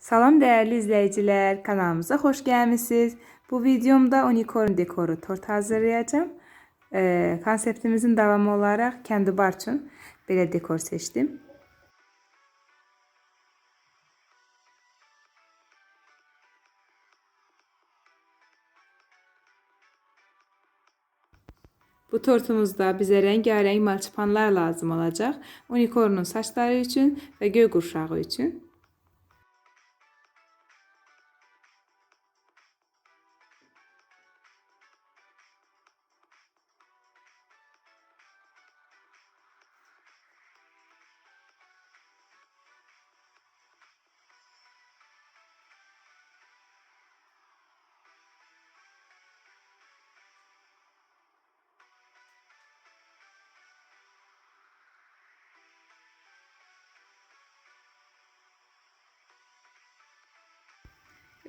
Salam değerli izleyiciler, kanalımıza hoş gelmişsiniz. Bu videomda unicorn dekoru tort hazırlayacağım. Ee, konseptimizin devamı olarak kendi bar belə dekor seçtim. Bu tortumuzda bize rengarenk marsipanlar lazım olacak. Unicornun saçları için ve göy kuşağı için.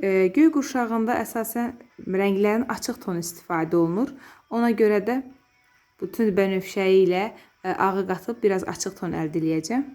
Göy qurşağında əsasən rənglərin açıq ton istifadə olunur. Ona görə də bütün bənövşəyi ilə e, ağı qatıb biraz açıq ton əldə edəcəm.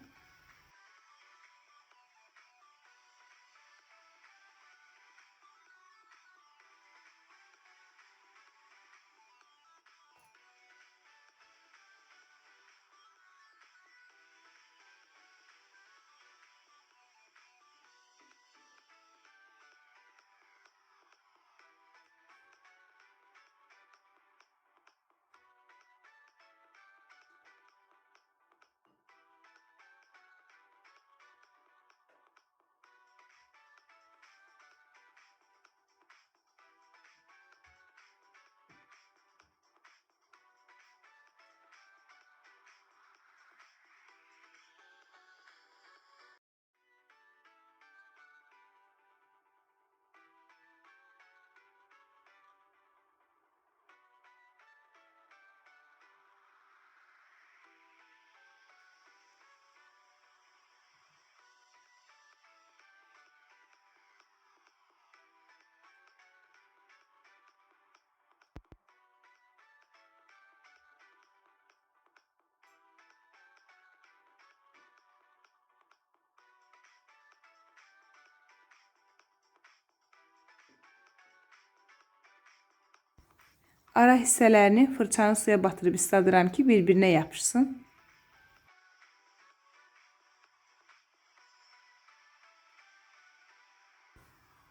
Ara hissələrini fırçanı suya batırıb isladıram ki, bir-birinə yapışsın.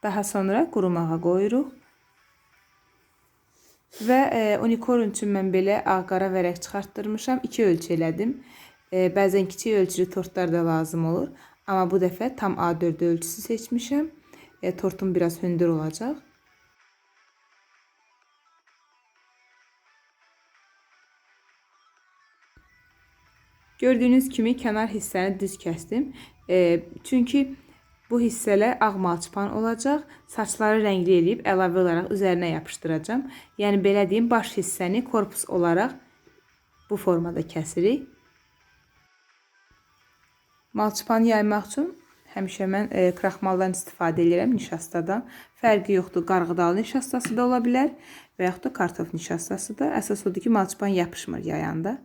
Daha sonra qurumağa qoyuruq. Və e, unicorn üçün mən belə ağ-qara vərəq çıxartdırmışam. 2 ölçü elədim. E, bəzən kiçik ölçülü tortlar da lazım olur. Amma bu dəfə tam A4 ölçüsü seçmişəm. E, tortum biraz hündür olacaq. Gördüğünüz kimi kənar hissəni düz kəsdim. E, çünki bu hissələr ağ malçıpan olacaq. Saçları rəngli eləyib əlavə olaraq üzərinə yapışdıracağam. Yəni belə deyim, baş hissəni korpus olaraq bu formada kəsirik. Malçıpanı yaymaq üçün həmişə mən e, kraxmaldan istifadə edirəm, nişastadan. Fərqi yoxdur, qarğıdalı nişastası da ola bilər və yaxud da kartof nişastası da. Əsas odur ki, malçıpan yapışmır yayanda.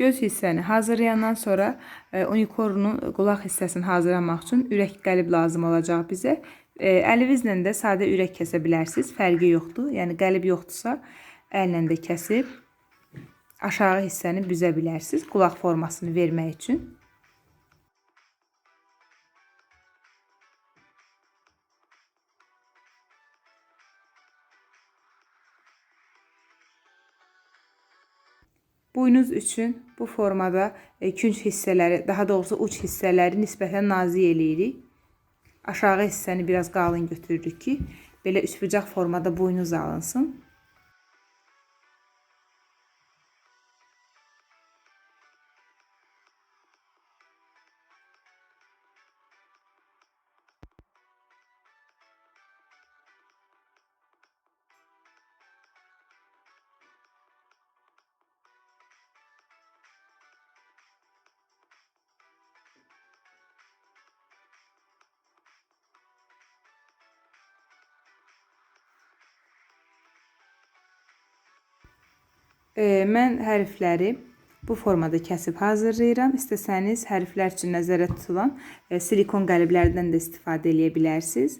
Göz hissəni hazırlayandan sonra e, unikornun qulaq hissəsini hazırlamaq üçün ürək qəlib lazım olacaq bizə. E, əlinizlə də sadə ürək kəsə bilərsiniz. Fərqi yoxdur. Yəni qəlib yoxdursa əllə də kəsib aşağı hissəni büzə bilərsiniz qulaq formasını vermək üçün. Buynuz üçün bu formada e, künc hissələri, daha doğrusu uç hissələri nisbətən nazik eləyirik. Aşağı hissəni biraz qalın götürürük ki, belə üçbucaq formada buynuz alınsın. E, mən hərfləri bu formada kəsib hazırlayıram. İstəsəniz hərflər üçün nəzərdə tutulan e, silikon qəliblərdən də istifadə edə bilərsiniz.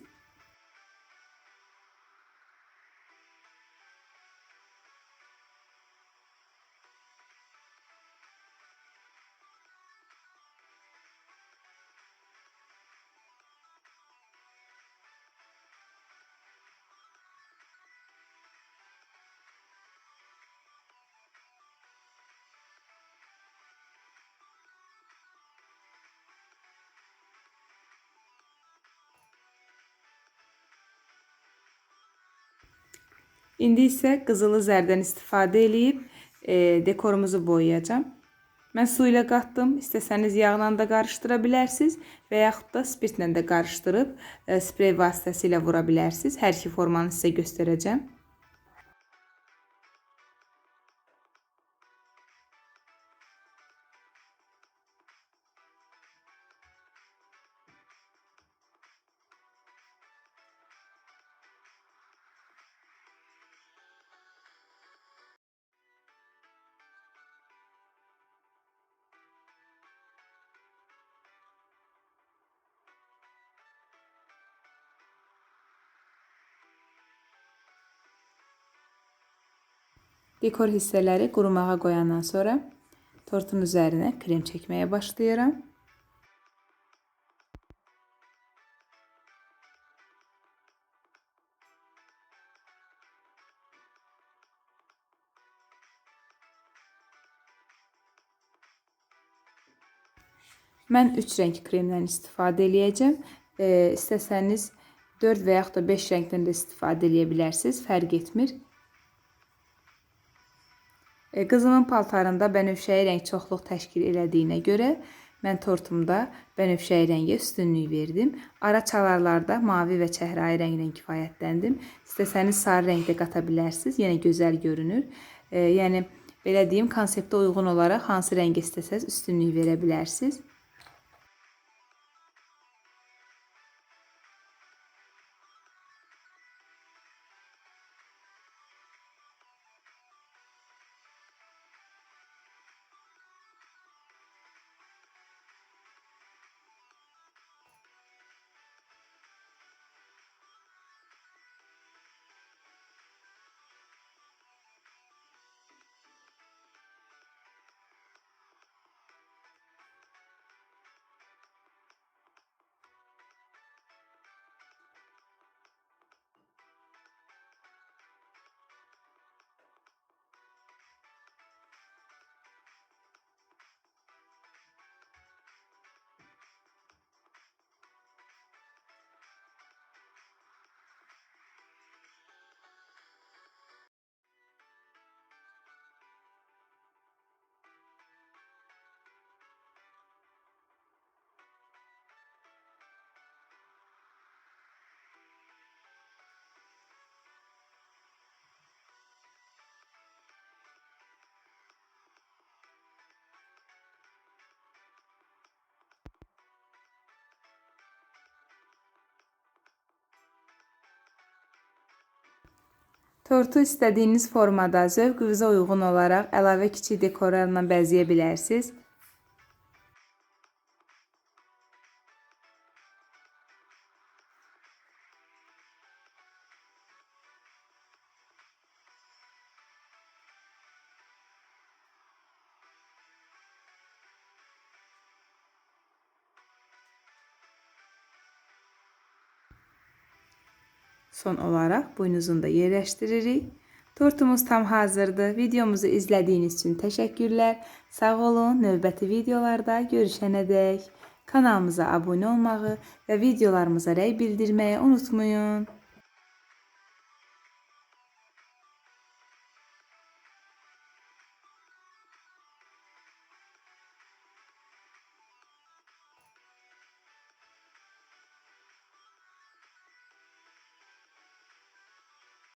İndi isə qızılı zərdən istifadə eləyib e, dekorumuzu boyayacağım. Mən su ilə qatdım. İstəsəniz yağla da qarışdıra bilərsiniz və yaxud da spirtlə də qarışdırıb e, sprey vasitəsilə vura bilərsiniz. Hər iki formanı sizə göstərəcəm. Dekor hissələri qurumağa qoyandan sonra tortun üzərinə krem çəkməyə başlayıram. Mən 3 rəng kremdən istifadə eləyəcəm. E, istəsəniz 4 və yaxud da 5 rəngdən də istifadə edə bilərsiniz. Fərq etmir. E, qızımın paltarında bənövşəyi rəng çoxluq təşkil elədiyinə görə mən tortumda bənövşəyi rəngə üstünlük verdim. Ara çalarlarda mavi və çəhrayı rənglə kifayətləndim. İstəsəniz sarı rəng də qata bilərsiniz. Yenə gözəl görünür. E, yəni belə deyim, konseptə uyğun olaraq hansı rəng istəsəz üstünlük verə bilərsiniz. Tortu istədiyiniz formada zövqünüzə uyğun olaraq əlavə kiçik dekorlarla bəzəyə bilərsiniz. Son olaraq buynuzunu da yerləşdiririk. Tortumuz tam hazırdır. Videomuzu izlədiyiniz üçün təşəkkürlər. Sağ olun. Növbəti videolarda görüşənədək kanalımıza abunə olmağı və videolarımıza rəy bildirməyi unutmayın.